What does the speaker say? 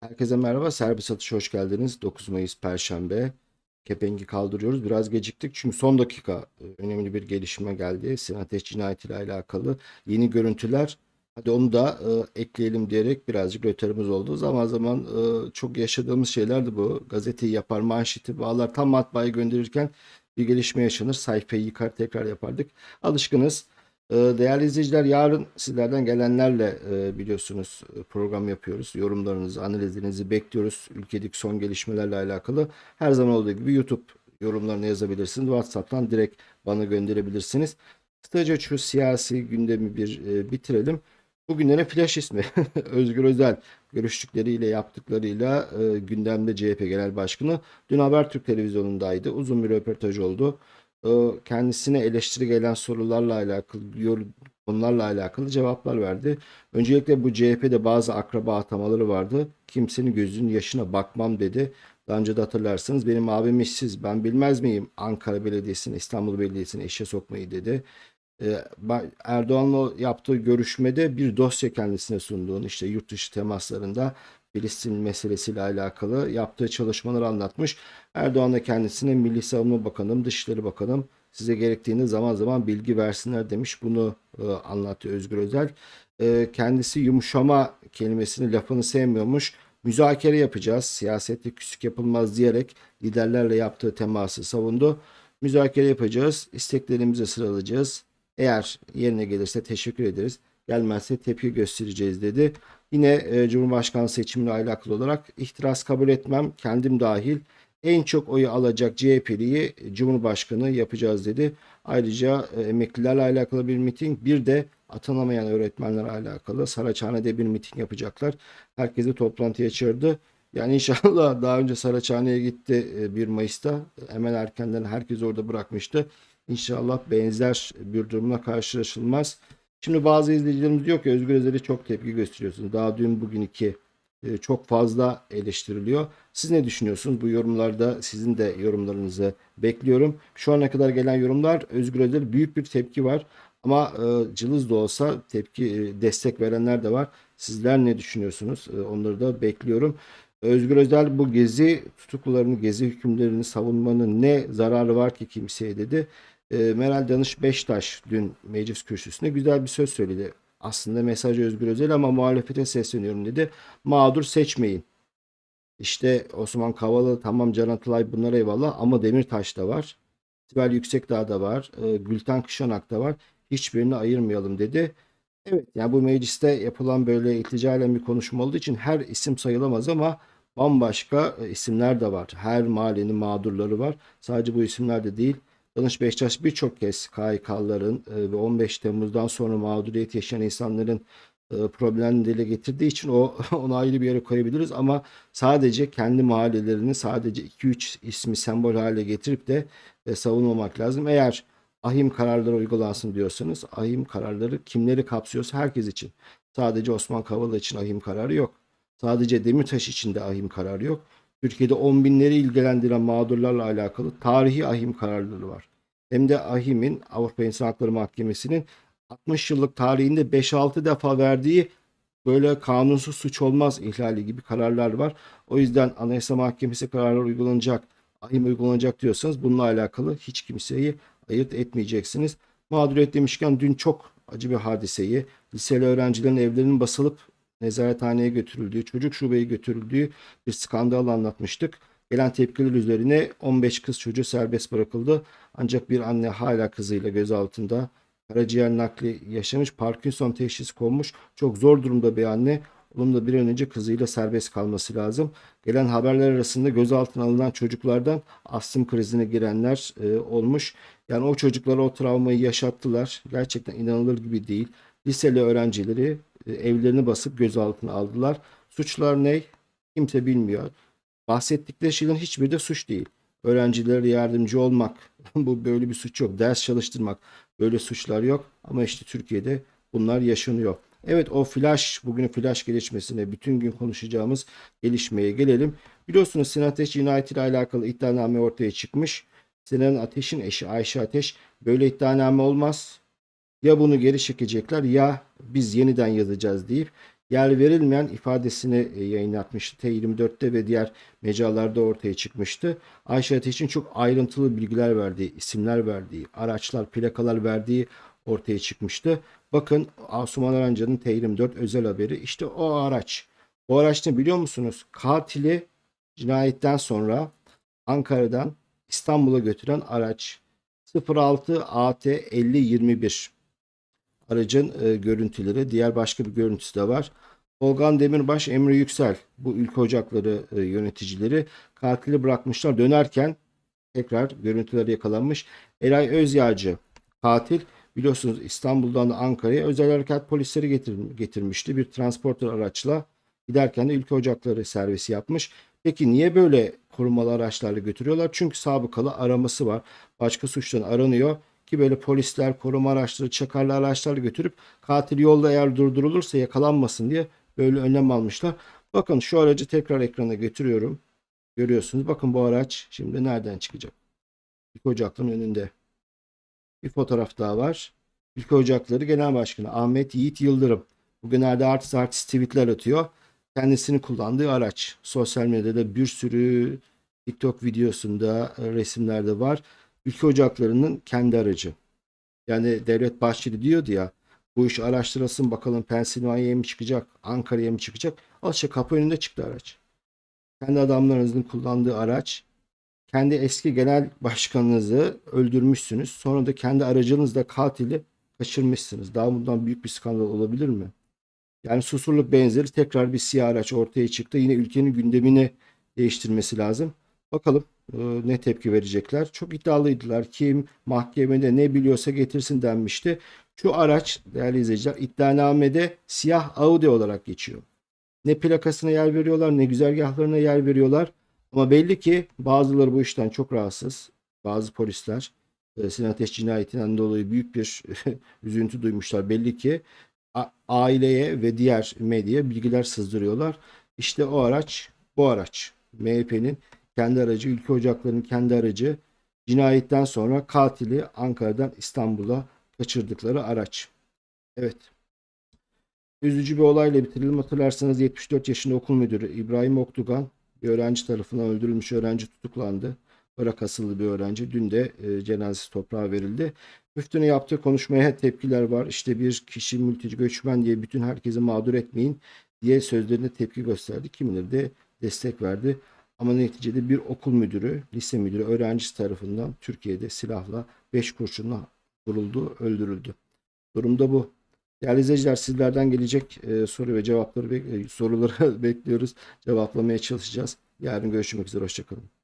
Herkese merhaba. Serbest atış hoş geldiniz. 9 Mayıs Perşembe. Kepengi kaldırıyoruz. Biraz geciktik çünkü son dakika e, önemli bir gelişme geldi. Sinan Ateş cinayetiyle alakalı yeni görüntüler. Hadi onu da e, ekleyelim diyerek birazcık rötarımız oldu. Zaman zaman e, çok yaşadığımız şeylerdi bu. Gazeteyi yapar, manşeti bağlar, tam matbaaya gönderirken bir gelişme yaşanır. Sayfayı yıkar tekrar yapardık. Alışkınız. Ee, Değerli izleyiciler yarın sizlerden gelenlerle e, biliyorsunuz e, program yapıyoruz. Yorumlarınızı, analizlerinizi bekliyoruz. Ülkedeki son gelişmelerle alakalı. Her zaman olduğu gibi YouTube yorumlarını yazabilirsiniz. WhatsApp'tan direkt bana gönderebilirsiniz. Kısaca şu siyasi gündemi bir e, bitirelim. Bugünlerin flash ismi Özgür Özel görüştükleriyle yaptıklarıyla gündemde CHP Genel Başkanı. Dün Habertürk televizyonundaydı. Uzun bir röportaj oldu kendisine eleştiri gelen sorularla alakalı, konularla alakalı cevaplar verdi. Öncelikle bu CHP'de bazı akraba atamaları vardı. Kimsenin gözünün yaşına bakmam dedi. Daha önce de hatırlarsınız benim abim işsiz ben bilmez miyim Ankara Belediyesi'ni İstanbul Belediyesi'ni işe sokmayı dedi. Ee, Erdoğan'la yaptığı görüşmede bir dosya kendisine sunduğunu işte yurt dışı temaslarında Filistin meselesiyle alakalı yaptığı çalışmaları anlatmış. Erdoğan da kendisine Milli Savunma Bakanım, Dışişleri Bakanım size gerektiğinde zaman zaman bilgi versinler demiş. Bunu e, anlattı Özgür Özel. E, kendisi yumuşama kelimesini lafını sevmiyormuş. Müzakere yapacağız. Siyasette küslük yapılmaz diyerek liderlerle yaptığı teması savundu. Müzakere yapacağız. isteklerimizi sıralayacağız. Eğer yerine gelirse teşekkür ederiz. Gelmezse tepki göstereceğiz dedi. Yine e, Cumhurbaşkanı seçimine alakalı olarak ihtiras kabul etmem kendim dahil en çok oyu alacak CHP'liyi Cumhurbaşkanı yapacağız dedi. Ayrıca e, emeklilerle alakalı bir miting bir de atanamayan öğretmenlerle alakalı Saraçhane'de bir miting yapacaklar. Herkesi toplantıya çağırdı. Yani inşallah daha önce Saraçhane'ye gitti e, 1 Mayıs'ta. Hemen erkenden herkes orada bırakmıştı. İnşallah benzer bir durumla karşılaşılmaz. Şimdi bazı izleyicilerimiz diyor ki Özgür Özel'e çok tepki gösteriyorsunuz. Daha dün bugün iki e, çok fazla eleştiriliyor. Siz ne düşünüyorsunuz? Bu yorumlarda sizin de yorumlarınızı bekliyorum. Şu ana kadar gelen yorumlar Özgür Özel büyük bir tepki var. Ama e, cılız da olsa tepki e, destek verenler de var. Sizler ne düşünüyorsunuz? E, onları da bekliyorum. Özgür Özel bu gezi tutuklularını, gezi hükümlerini savunmanın ne zararı var ki kimseye dedi. E, Meral Danış Beştaş dün meclis kürsüsünde güzel bir söz söyledi. Aslında mesajı Özgür Özel ama muhalefete sesleniyorum dedi. Mağdur seçmeyin. İşte Osman Kavala tamam Can Atalay bunlar eyvallah ama Demirtaş da var. Sibel Yüksekdağ da var. e, Gülten Kışanak da var. Hiçbirini ayırmayalım dedi. Evet yani bu mecliste yapılan böyle ilticayla bir konuşma olduğu için her isim sayılamaz ama bambaşka e, isimler de var. Her mahallenin mağdurları var. Sadece bu isimler de değil. Danış Beşiktaş birçok kez KHK'ların e, ve 15 Temmuz'dan sonra mağduriyet yaşayan insanların e, problemini dile getirdiği için o onu ayrı bir yere koyabiliriz ama sadece kendi mahallelerini sadece 2-3 ismi sembol hale getirip de e, savunmamak lazım. Eğer ahim kararları uygulansın diyorsanız ahim kararları kimleri kapsıyorsa herkes için. Sadece Osman Kavala için ahim kararı yok. Sadece Demirtaş için de ahim kararı yok. Türkiye'de on binleri ilgilendiren mağdurlarla alakalı tarihi ahim kararları var. Hem de AHİM'in Avrupa İnsan Hakları Mahkemesi'nin 60 yıllık tarihinde 5-6 defa verdiği böyle kanunsuz suç olmaz ihlali gibi kararlar var. O yüzden Anayasa Mahkemesi kararları uygulanacak, ahim uygulanacak diyorsanız bununla alakalı hiç kimseyi ayırt etmeyeceksiniz. Mağduriyet demişken dün çok acı bir hadiseyi, liseli öğrencilerin evlerinin basılıp nezarethaneye götürüldüğü, çocuk şubeye götürüldüğü bir skandal anlatmıştık. Gelen tepkiler üzerine 15 kız çocuğu serbest bırakıldı. Ancak bir anne hala kızıyla gözaltında. Karaciğer nakli yaşamış, Parkinson teşhisi konmuş. Çok zor durumda bir anne. Onun da bir an önce kızıyla serbest kalması lazım. Gelen haberler arasında gözaltına alınan çocuklardan astım krizine girenler e, olmuş. Yani o çocuklara o travmayı yaşattılar. Gerçekten inanılır gibi değil. Liseli öğrencileri evlerini basıp gözaltına aldılar. Suçlar ne? Kimse bilmiyor. Bahsettikleri şeylerin hiçbiri de suç değil. Öğrencilere yardımcı olmak, bu böyle bir suç yok. Ders çalıştırmak, böyle suçlar yok. Ama işte Türkiye'de bunlar yaşanıyor. Evet o flash, bugünün flash gelişmesine bütün gün konuşacağımız gelişmeye gelelim. Biliyorsunuz Sinan Ateş cinayetiyle alakalı iddianame ortaya çıkmış. Sinan Ateş'in eşi Ayşe Ateş böyle iddianame olmaz. Ya bunu geri çekecekler ya biz yeniden yazacağız deyip yer verilmeyen ifadesini e, yayınlatmıştı. T24'te ve diğer mecralarda ortaya çıkmıştı. Ayşe Ateş'in çok ayrıntılı bilgiler verdiği, isimler verdiği, araçlar, plakalar verdiği ortaya çıkmıştı. Bakın Asuman Aranca'nın T24 özel haberi. İşte o araç. O araç ne biliyor musunuz? Katili cinayetten sonra Ankara'dan İstanbul'a götüren araç 06 AT 5021 aracın e, görüntüleri. Diğer başka bir görüntüsü de var. Volkan Demirbaş, Emre Yüksel bu ülke ocakları e, yöneticileri katili bırakmışlar. Dönerken tekrar görüntüleri yakalanmış. Eray Özyağcı katil biliyorsunuz İstanbul'dan Ankara'ya özel harekat polisleri getir, getirmişti. Bir transporter araçla giderken de ülke ocakları servisi yapmış. Peki niye böyle korumalı araçlarla götürüyorlar? Çünkü sabıkalı araması var. Başka suçtan aranıyor ki böyle polisler koruma araçları, çakarlı araçlarla götürüp katil yolda eğer durdurulursa yakalanmasın diye böyle önlem almışlar. Bakın şu aracı tekrar ekrana getiriyorum. Görüyorsunuz. Bakın bu araç şimdi nereden çıkacak? Ülke Ocakları'nın önünde. Bir fotoğraf daha var. Ülke Ocakları Genel Başkanı Ahmet Yiğit Yıldırım. Bugünlerde artist artist tweetler atıyor. Kendisini kullandığı araç. Sosyal medyada bir sürü TikTok videosunda e, resimlerde var. Ülke Ocakları'nın kendi aracı. Yani Devlet Bahçeli diyordu ya bu iş araştırılsın bakalım Pensilvanya'ya mı çıkacak, Ankara'ya mı çıkacak? Al işte kapı önünde çıktı araç. Kendi adamlarınızın kullandığı araç. Kendi eski genel başkanınızı öldürmüşsünüz. Sonra da kendi aracınızla katili kaçırmışsınız. Daha bundan büyük bir skandal olabilir mi? Yani susurluk benzeri tekrar bir siyah araç ortaya çıktı. Yine ülkenin gündemini değiştirmesi lazım. Bakalım ne tepki verecekler. Çok iddialıydılar. Kim mahkemede ne biliyorsa getirsin denmişti. Şu araç değerli izleyiciler iddianamede siyah Audi olarak geçiyor. Ne plakasına yer veriyorlar ne güzergahlarına yer veriyorlar. Ama belli ki bazıları bu işten çok rahatsız. Bazı polisler e, Sinan Ateş cinayetinden dolayı büyük bir üzüntü duymuşlar. Belli ki aileye ve diğer medyaya bilgiler sızdırıyorlar. İşte o araç bu araç. MHP'nin kendi aracı, ülke ocaklarının kendi aracı cinayetten sonra katili Ankara'dan İstanbul'a kaçırdıkları araç. Evet. Üzücü bir olayla bitirelim. Hatırlarsanız 74 yaşında okul müdürü İbrahim Oktugan bir öğrenci tarafından öldürülmüş öğrenci tutuklandı. Irak asıllı bir öğrenci. Dün de e, cenazesi toprağa verildi. Müftünün yaptığı konuşmaya tepkiler var. İşte bir kişi mülteci göçmen diye bütün herkesi mağdur etmeyin diye sözlerine tepki gösterdi. Kimileri de destek verdi. Ama neticede bir okul müdürü, lise müdürü öğrencisi tarafından Türkiye'de silahla 5 kurşunla vuruldu, öldürüldü. Durumda bu. Değerli izleyiciler sizlerden gelecek e, soru ve cevapları e, soruları bekliyoruz. Cevaplamaya çalışacağız. Yarın görüşmek üzere. Hoşçakalın.